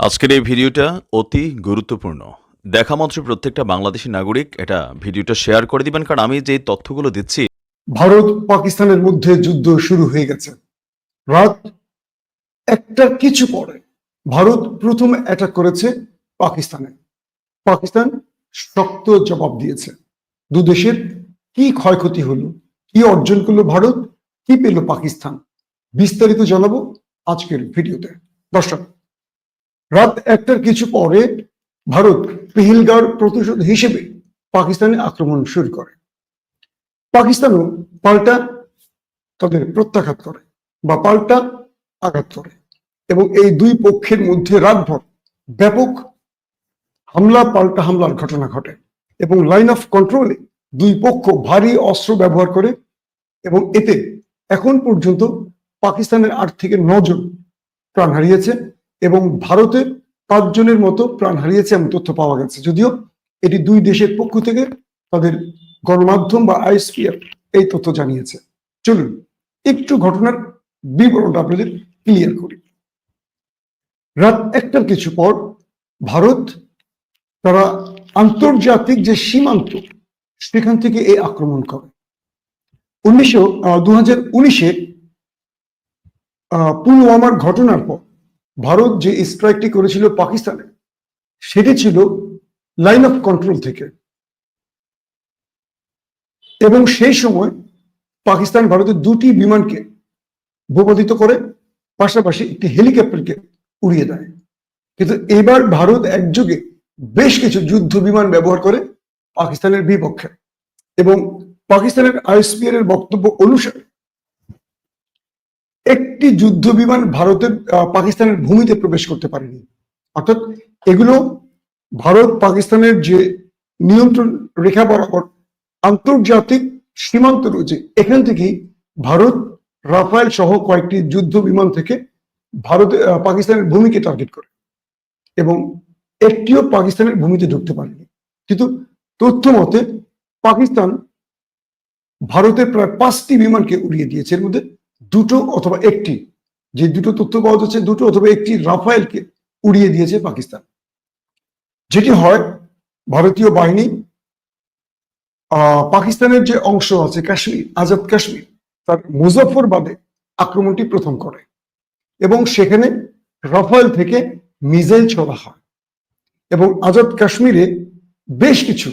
আজকের এই ভিডিওটা অতি গুরুত্বপূর্ণ। দেখা মাত্র প্রত্যেকটা বাংলাদেশি নাগরিক এটা ভিডিওটা শেয়ার করে দিবেন, কারণ আমি যে তথ্যগুলো দিচ্ছি ভারত পাকিস্তানের মধ্যে যুদ্ধ শুরু হয়ে গেছে। রাত একটার কিছু পরে ভারত প্রথম অ্যাটাক করেছে পাকিস্তানে। পাকিস্তান শক্ত জবাব দিয়েছে। দু দেশের কি ক্ষয়ক্ষতি হলো, কি অর্জন করল ভারত, কি পেল পাকিস্তান? বিস্তারিত জানাব আজকের ভিডিওতে। দর্শক রাত একটার কিছু পরে ভারত পেহেলগাঁওর প্রতিশোধ হিসেবে পাকিস্তানে আক্রমণ শুরু করে। পাকিস্তানও পাল্টা তাদের প্রত্যাঘাত করে বা পাল্টা আঘাত করে এবং এই দুই পক্ষের মধ্যে রাতভর ব্যাপক হামলা, পাল্টা হামলার ঘটনা ঘটে এবং লাইন অফ কন্ট্রোলে দুই পক্ষ ভারী অস্ত্র ব্যবহার করে এবং এতে এখন পর্যন্ত পাকিস্তানের আট থেকে নজন প্রাণ হারিয়েছে। এবং ভারতের পাঁচজনের মতো প্রাণ হারিয়েছে এমন তথ্য পাওয়া গেছে। যদিও এটি দুই দেশের পক্ষ থেকে তাদের গণমাধ্যম বা আইএসপিআর এই তথ্য জানিয়েছে। চলুন একটু ঘটনার বিবরণটা আপনাদের ক্লিয়ার করি। রাত একটার কিছু পর ভারত তারা আন্তর্জাতিক যে সীমান্ত, সেখান থেকে এই আক্রমণ করে। উনিশশো দু হাজার উনিশে পুলওয়ামার ঘটনার পর ভারত যে স্ট্রাইকটি করেছিল পাকিস্তানে, সেটি ছিল লাইন অফ কন্ট্রোল থেকে। এবং সেই সময় পাকিস্তান ভারতের দুটি বিমানকে ভূপাতিত করে, পাশাপাশি একটি হেলিকপ্টারকে উড়িয়ে দেয়। কিন্তু এবার ভারত একযোগে বেশ কিছু যুদ্ধ বিমান ব্যবহার করে পাকিস্তানের বিপক্ষে। এবং পাকিস্তানের আইএসপিআর বক্তব্য অনুসারে একটি যুদ্ধ বিমান ভারতের পাকিস্তানের ভূমিতে প্রবেশ করতে পারেনি। অর্থাৎ এগুলো ভারত, পাকিস্তানের যে নিয়ন্ত্রণ রেখা বরাবর আন্তর্জাতিক সীমান্ত রয়েছে, এখান থেকেই ভারত, রাফায়েল সহ কয়েকটি যুদ্ধ বিমান থেকে ভারত পাকিস্তানের ভূমিকে টার্গেট করে এবং একটিও পাকিস্তানের ভূমিতে ঢুকতে পারেনি। কিন্তু তথ্য মতে, পাকিস্তান ভারতের প্রায় পাঁচটি বিমানকে উড়িয়ে দিয়েছে। এর মধ্যে দুটো অথবা একটি, যে দুটো তথ্য পাওয়া যাচ্ছে, দুটো অথবা একটি রাফায়েলকে উড়িয়ে দিয়েছে পাকিস্তান। যেটি হয় ভারতীয় বাহিনী পাকিস্তানের যে অংশ আছে কাশ্মীর, আজাদ কাশ্মীর, তার মুজফরবাদে আক্রমণটি প্রথম করে। এবং সেখানে রাফায়েল থেকে মিজাইল ছোড়া হয়। এবং আজাদ কাশ্মীরে বেশ কিছু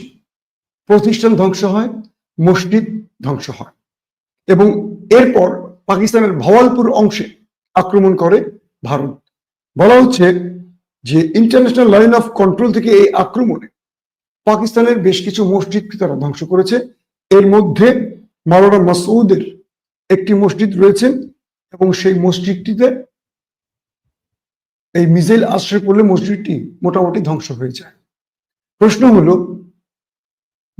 প্রতিষ্ঠান ধ্বংস হয়, মসজিদ ধ্বংস হয়। এবং এরপর পাকিস্তানের ভওয়ালপুর অংশে আক্রমণ করে ভারত। বলা হচ্ছে যে ইন্টারন্যাশনাল লাইন অফ কন্ট্রোল থেকে এই আক্রমণে পাকিস্তানের বেশ কিছু মসজিদকে তারা ধ্বংস করেছে। এর মধ্যে মাওলানা মাসউদের একটি মসজিদ রয়েছে এবং সেই মসজিদটিতে এই মিসাইল আশ্রয় পড়লে মসজিদটি মোটামুটি ধ্বংস হয়ে যায়। প্রশ্ন হলো,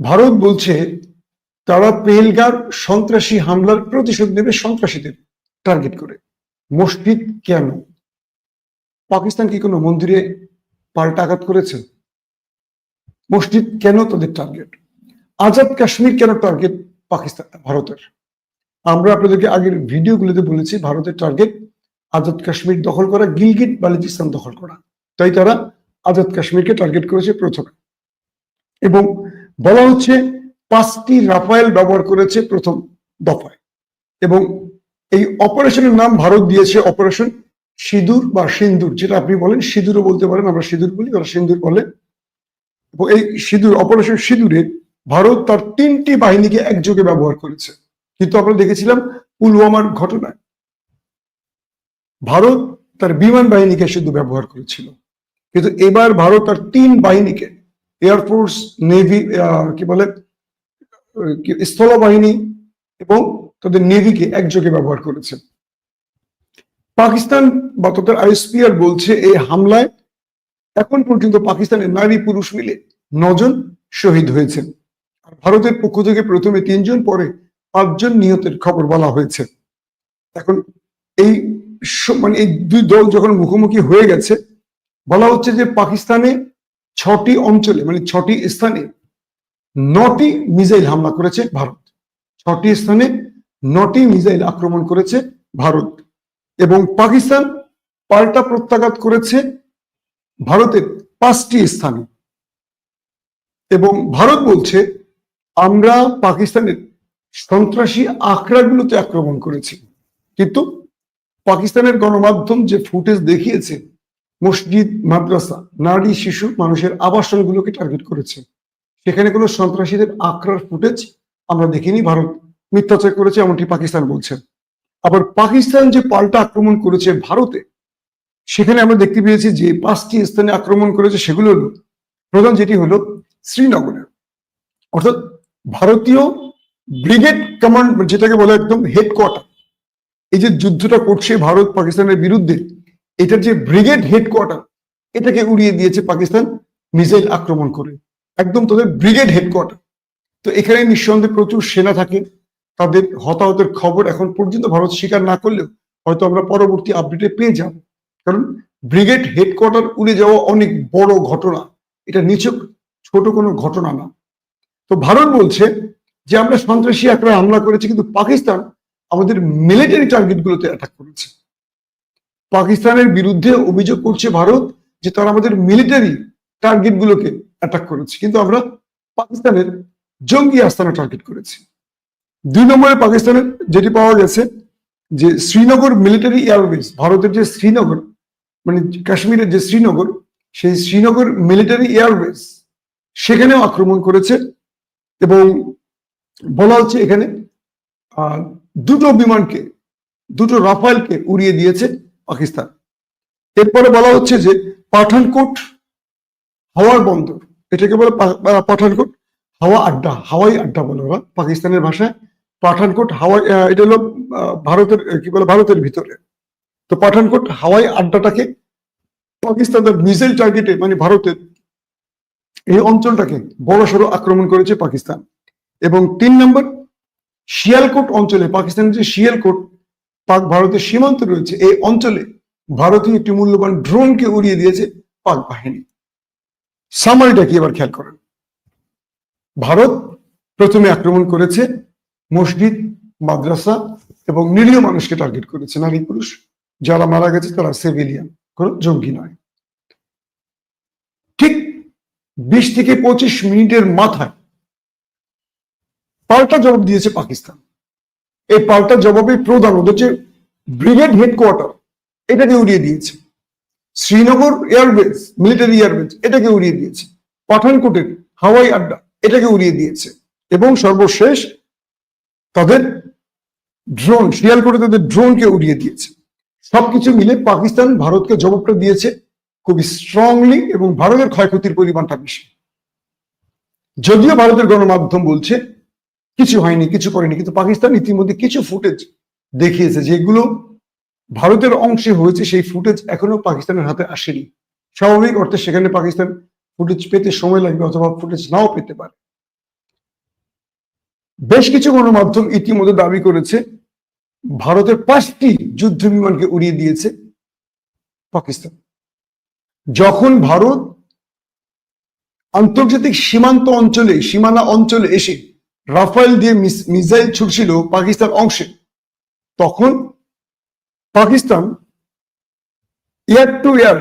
ভারত বলছে তারা পেহেলগার সন্ত্রাসী হামলার প্রতিশোধ নেবে সন্ত্রাসীদের টার্গেট করে। মসজিদ কেন? পাকিস্তান কি কোনো মন্দিরে পাল্টা আঘাত করেছে? মসজিদ কেন তাদের টার্গেট? আজাদ কাশ্মীর কেন টার্গেট পাকিস্তান, ভারতের? আমরা আপনাদেরকে আগের ভিডিওগুলোতে বলেছি, ভারতের টার্গেট আজাদ কাশ্মীর দখল করা, গিলগিট বালুচিস্তান দখল করা। তাই তারা আজাদ কাশ্মীরকে টার্গেট করেছে প্রথমে। এবং বলা হচ্ছে পাঁচটি রাফায়েল ব্যবহার করেছে প্রথম দফায়। এবং এই অপারেশনের নাম ভারত দিয়েছে অপারেশন সিঁদুর বা সিন্দুর, যেটা আপনি বলেন সিঁদুরও বলতে পারেন, আমরা সিঁদুর বলি, ওরা সিন্দুর বলে। এবং এই সিঁদুর, অপারেশন সিঁদুরে ভারত তার তিনটি বাহিনীকে একযোগে ব্যবহার করেছে। কিন্তু আমরা দেখেছিলাম পুলওয়ামার ঘটনায়। ভারত তার বিমান বাহিনীকে শুধু ব্যবহার করেছিল। কিন্তু এবার ভারত তার তিন বাহিনীকে এয়ারফোর্স নেভি কি বলে স্থলবাহিনী এবং তাদের নেভিকে একযোগে ব্যবহার করেছে। পাকিস্তান বা তাদের আইএসপিআর বলছে, এই হামলায় এখন পর্যন্ত পাকিস্তানের নারী পুরুষ মিলে নজন শহীদ হয়েছেন। আর ভারতের পক্ষ থেকে প্রথমে তিনজন, পরে পাঁচজন নিহতের খবর বলা হয়েছে। এখন এই মানে এই দুই দল যখন মুখোমুখি হয়ে গেছে, বলা হচ্ছে যে পাকিস্তানে ছটি অঞ্চলে মানে ছটি স্থানে নটি মিসাইল হামলা করেছে ভারত। ছটি স্থানে নটি মিসাইল আক্রমণ করেছে ভারত এবং পাকিস্তান পাল্টা প্রত্যাঘাত করেছে ভারতের পাঁচটি স্থানে। এবং ভারত বলছে, আমরা পাকিস্তানের সন্ত্রাসী আখড়াগুলোতে আক্রমণ করেছি। কিন্তু পাকিস্তানের গণমাধ্যম যে ফুটেজ দেখিয়েছে, মসজিদ, মাদ্রাসা, নারী, শিশু, মানুষের আবাসনগুলোকে টার্গেট করেছে। সেখানে কোনো সন্ত্রাসীদের আক্রার ফুটেজ আমরা দেখিনি, ভারত মিথ্যাচার করেছে, এমনটি পাকিস্তান বলছে। আবার পাকিস্তান যে পাল্টা আক্রমণ করেছে ভারতে, সেখানে আমরা দেখতে পেয়েছি যে পাঁচটি স্থানে আক্রমণ করেছে সেগুলো হলো, প্রধান যেটি হলো শ্রীনগরে। অর্থাৎ ভারতীয় ব্রিগেড কমান্ড, যেটাকে বলে একদম হেডকোয়ার্টার, এই যে যুদ্ধটা করছে ভারত পাকিস্তানের বিরুদ্ধে, এটার যে ব্রিগেড হেডকোয়ার্টার, এটাকে উড়িয়ে দিয়েছে পাকিস্তান মিসাইল আক্রমণ করে। একদম তাদের ব্রিগেড হেডকোয়ার্টার তো এখানে নিঃসন্দেহে প্রচুর সেনা থাকে। তাদের হতাহতের খবর এখন পর্যন্ত ভারত স্বীকার না করলেও হয়তো আমরা পরবর্তী আপডেটে পেয়ে যাব। কারণ ব্রিগেড হেডকোয়ার্টার উড়ে যাওয়া অনেক বড় ঘটনা। এটা নিছক ছোট কোনো ঘটনা না। তো ভারত বলছে যে, আমরা সন্ত্রাসী আক্রমণ হামলা করেছি কিন্তু পাকিস্তান আমাদের মিলিটারি টার্গেট গুলোতে অ্যাটাক করেছে। পাকিস্তানের বিরুদ্ধে অভিযোগ করছে ভারত যে, তারা আমাদের মিলিটারি টার্গেট গুলোকে অ্যাটাক করেছি। কিন্তু আমরা পাকিস্তানের জঙ্গি আস্তানা টার্গেট করেছি। দুই নম্বরে পাকিস্তানের যেটি পাওয়া গেছে, যে শ্রীনগর মিলিটারি এয়ারবেস ভারতের যে শ্রীনগর মানে কাশ্মীরের যে শ্রীনগর, সেই শ্রীনগর মিলিটারি এয়ারবেস সেখানেও আক্রমণ করেছে এবং বলা হচ্ছে এখানে দুটো বিমানকে, দুটো রাফায়েলকে উড়িয়ে দিয়েছে পাকিস্তান। এরপরে বলা হচ্ছে যে পাঠানকোট হাওয়ার বন্দর এটাকে বলে পাঠানকোট, হাওয়া আড্ডা, হাওয়াই আড্ডা বলে ওরা পাকিস্তানের ভাষায়। পাঠানকোট, হাওয়াই এটা হলো ভারতের কি বলে, ভারতের ভিতরে। তো পাঠানকোট, হাওয়াই আড্ডাটাকে পাকিস্তান তার মিসাইল টার্গেটে মানে ভারতের এই অঞ্চলটাকে বড়সড় আক্রমণ করেছে পাকিস্তান। এবং তিন নম্বর, শিয়ালকোট অঞ্চলে, পাকিস্তানের যে শিয়ালকোট, পাক, ভারতের সীমান্ত রয়েছে, এই অঞ্চলে ভারতীয় একটি মূল্যবান ড্রোনকে উড়িয়ে দিয়েছে পাক বাহিনী। সামারিটা কি এবার খেয়াল করেন? ভারত প্রথমে আক্রমণ করেছে মসজিদ, মাদ্রাসা এবং নিরীহ মানুষকে টার্গেট করেছে, নারী পুরুষ। যারা মারা গেছে তারা সিভিলিয়ান কোনো জঙ্গি নয়। ঠিক বিশ থেকে পঁচিশ মিনিটের মাথায় পাল্টা জবাব দিয়েছে পাকিস্তান। এই পাল্টা জবাবে প্রধান ওদের যে ব্রিগেড হেডকোয়ার্টার এটাকে উড়িয়ে দিয়েছে। শ্রীনগর এয়ারবেস মিলিটারি এয়ারবেস এটাকে উড়িয়ে দিয়েছে। পাঠানকোটের হাওয়াই আড্ডা, এটাকে উড়িয়ে দিয়েছে। এবং সর্বশেষ তাদের ড্রোন শিয়ালকোটে তাদের ড্রোনকে উড়িয়ে দিয়েছে। সবকিছু মিলে পাকিস্তান ভারতকে জবাবটা দিয়েছে খুবই স্ট্রংলি এবং ভারতের ক্ষয়ক্ষতির পরিমাণটা বেশি। যদিও ভারতের গণমাধ্যম বলছে, কিছু হয়নি, কিছু করেনি, কিন্তু পাকিস্তান ইতিমধ্যে কিছু ফুটেজ দেখিয়েছে যেগুলো ভারতের অংশে হয়েছে সেই ফুটেজ এখনও পাকিস্তানের হাতে আসেনি। স্বাভাবিক অর্থে সেখানে পাকিস্তান ফুটেজ পেতে সময় লাগবে অথবা ফুটেজ নাও পেতে পারে। বেশ কিছু গণমাধ্যম ইতিমধ্যে দাবি করেছে, ভারতের পাঁচটি যুদ্ধ বিমানকে উড়িয়ে দিয়েছে পাকিস্তান। যখন ভারত আন্তর্জাতিক সীমান্ত অঞ্চলে, সীমানা অঞ্চলে এসে রাফায়েল দিয়ে মিস- মিসাইল ছুটছিল পাকিস্তান অংশে, তখন পাকিস্তান এয়ার টু এয়ার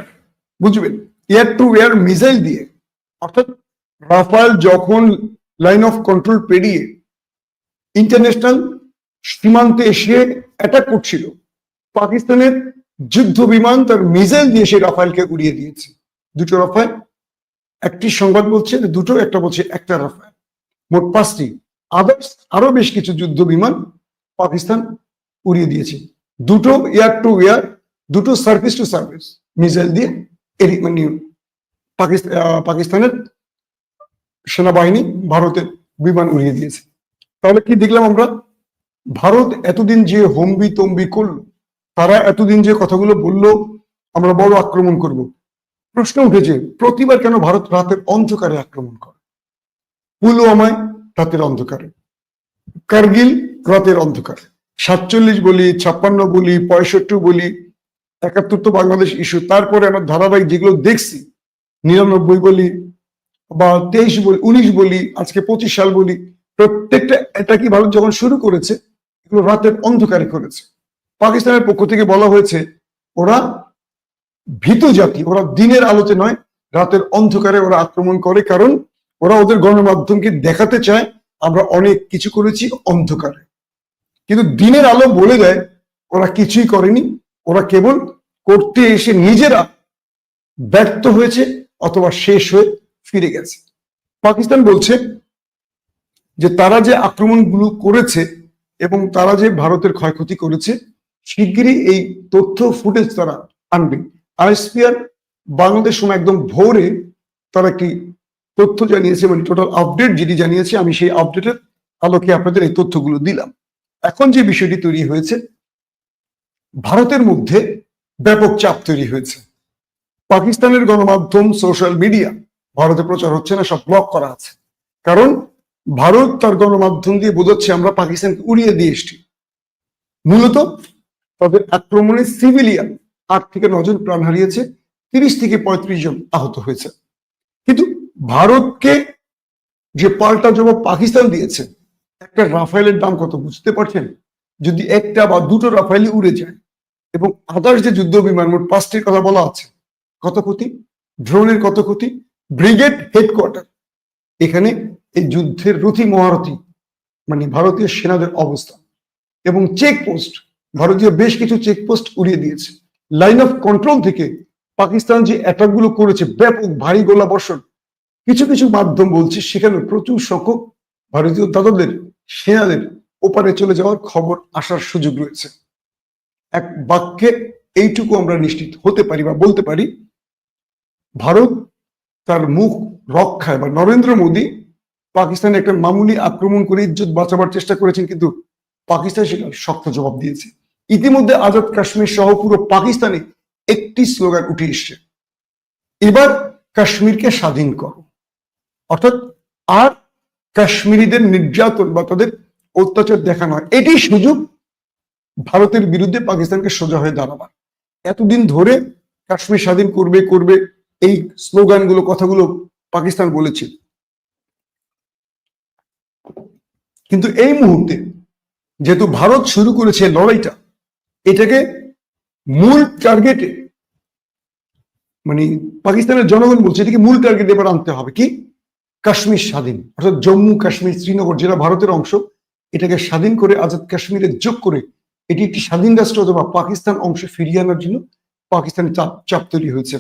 বুঝবেন এয়ার টু এয়ার মিসাইল দিয়ে, অর্থাৎ রাফায়েল যখন লাইন অফ কন্ট্রোল পেরিয়ে ইন্টারন্যাশনাল সীমান্তে এসে অ্যাটাক করছিল, পাকিস্তানের যুদ্ধ বিমান তার মিসাইল দিয়ে সেই রাফায়েলকে উড়িয়ে দিয়েছে। দুটো রাফায়েল একটি সংবাদ বলছে, দুটো, একটা বলছে, একটা রাফায়েল মোট পাঁচটি। আদার্স আরও বেশ কিছু যুদ্ধ বিমান পাকিস্তান উড়িয়ে দিয়েছে। দুটো এয়ার টু এয়ার দুটো সার্ভিস টু সার্ভিস মিসাইল দিয়ে এরি- মানে পাকিস্তানের সেনাবাহিনী ভারতের বিমান উড়িয়ে দিয়েছে। তাহলে কি দেখলাম আমরা? ভারত এতদিন যে হম্বি তম্বি করল, তারা এতদিন যে কথাগুলো বলল, আমরা বড় আক্রমণ করব। প্রশ্ন উঠেছে, প্রতিবার কেন ভারত রাতের অন্ধকারে আক্রমণ করে? পুলওয়ামায় রাতের অন্ধকারে, কার্গিল রাতের অন্ধকারে। সাতচল্লিশ বলি, ছাপ্পান্ন বলি, পঁয়ষট্টি বলি, একাত্তর তো বাংলাদেশ ইস্যু তারপরে আমরা ধারাবাহিক যেগুলো দেখছি, নিরানব্বই বলি বা তেইশ বলি, উনিশ বলি, আজকে পঁচিশ সাল বলি, প্রত্যেকটা এটা কি ভারত যখন শুরু করেছে, এগুলো রাতের অন্ধকারে করেছে। পাকিস্তানের পক্ষ থেকে বলা হয়েছে, ওরা ভীত জাতি, ওরা দিনের আলোতে নয়, রাতের অন্ধকারে ওরা আক্রমণ করে, কারণ ওরা ওদের গণমাধ্যমকে দেখাতে চায়, আমরা অনেক কিছু করেছি অন্ধকারে। কিন্তু দিনের আলো বলে দেয়, ওরা কিছুই করেনি। ওরা কেবল করতে এসে নিজেরা ব্যর্থ হয়েছে অথবা শেষ হয়ে ফিরে গেছে। পাকিস্তান বলছে যে তারা যে আক্রমণগুলো করেছে এবং তারা যে ভারতের ক্ষয়ক্ষতি করেছে, শিগগিরই এই তথ্য ফুটেজ তারা আনবে। আইএসপিআর বাংলাদেশ সময় একদম ভোরে তারা একটি তথ্য জানিয়েছে মানে টোটাল আপডেট যেটি জানিয়েছে, আমি সেই আপডেটের আলোকে আপনাদের এই তথ্যগুলো দিলাম। এখন যে বিষয়টি তৈরি হয়েছে, ভারতের মধ্যে ব্যাপক চাপ তৈরি হয়েছে। পাকিস্তানের গণমাধ্যম, সোশ্যাল মিডিয়া, ভারতে প্রচার হচ্ছে না, সব ব্লক করা আছে। কারণ ভারত তার গণমাধ্যম দিয়ে বোঝাচ্ছে, আমরা পাকিস্তানকে উড়িয়ে দিয়ে এসছি। মূলত তাদের আক্রমণে সিভিলিয়ান আট থেকে নজন প্রাণ হারিয়েছে, তিরিশ থেকে পঁয়ত্রিশ জন আহত হয়েছে। কিন্তু ভারতকে যে পাল্টা জবাব পাকিস্তান দিয়েছে একটা রাফাইলের দাম কত বুঝতে পারছেন? যদি একটা বা দুটো রাফাইলই উড়ে যায় এবং আদার্স যে যুদ্ধ বিমান, মোট পাঁচটির কথা বলা আছে, কত ক্ষতি? ড্রোনের কত ক্ষতি? Brigade headquarter. এখানে এই যুদ্ধের রথি মহারথী মানে ভারতীয় সেনাদের অবস্থা এবং চেকপোস্ট ভারতীয় বেশ কিছু চেকপোস্ট উড়িয়ে দিয়েছে। লাইন অফ কন্ট্রোল থেকে পাকিস্তান যে অ্যাটাকগুলো করেছে, ব্যাপক ভারী গোলা বর্ষণ কিছু কিছু মাধ্যম বলছে, সেখানে প্রচুর সংখ্যক ভারতীয় দাদাদের সেনাদের ওপারে চলে যাওয়ার খবর আসার সুযোগ রয়েছে। এক বাক্যে এইটুকু আমরা নিশ্চিত হতে পারি বা বলতে পারি, ভারত তার মুখ রক্ষায় বা নরেন্দ্র মোদী পাকিস্তানে একটা মামুলি আক্রমণ করে ইজ্জত বাঁচাবার চেষ্টা করেছেন, কিন্তু পাকিস্তান সেটা শক্ত জবাব দিয়েছে। ইতিমধ্যে আজাদ কাশ্মীর সহ পুরো পাকিস্তানে একটি স্লোগান উঠে এসছে, এবার কাশ্মীরকে স্বাধীন করো। অর্থাৎ আর কাশ্মীরিদের নির্যাতন বা তাদের অত্যাচার দেখানো হয় এটি সুযোগ ভারতের বিরুদ্ধে পাকিস্তানকে সোজা হয়ে দাঁড়াবার। এতদিন ধরে কাশ্মীর স্বাধীন করবে করবে এই স্লোগানগুলো, কথাগুলো পাকিস্তান বলেছিল কিন্তু এই মুহূর্তে যেহেতু ভারত শুরু করেছে লড়াইটা, এটাকে মূল টার্গেটে মানে পাকিস্তানের জনগণ বলছে, এটাকে মূল টার্গেট এবার আনতে হবে। কি? কাশ্মীর স্বাধীন, অর্থাৎ জম্মু কাশ্মীর শ্রীনগর যেটা ভারতের অংশ, এটাকে স্বাধীন করে আজাদ কাশ্মীরে যোগ করে এটি একটি স্বাধীন রাষ্ট্র অথবা পাকিস্তান অংশে ফিরিয়ে আনার জন্য পাকিস্তানের চাপ চাপ তৈরি হয়েছে।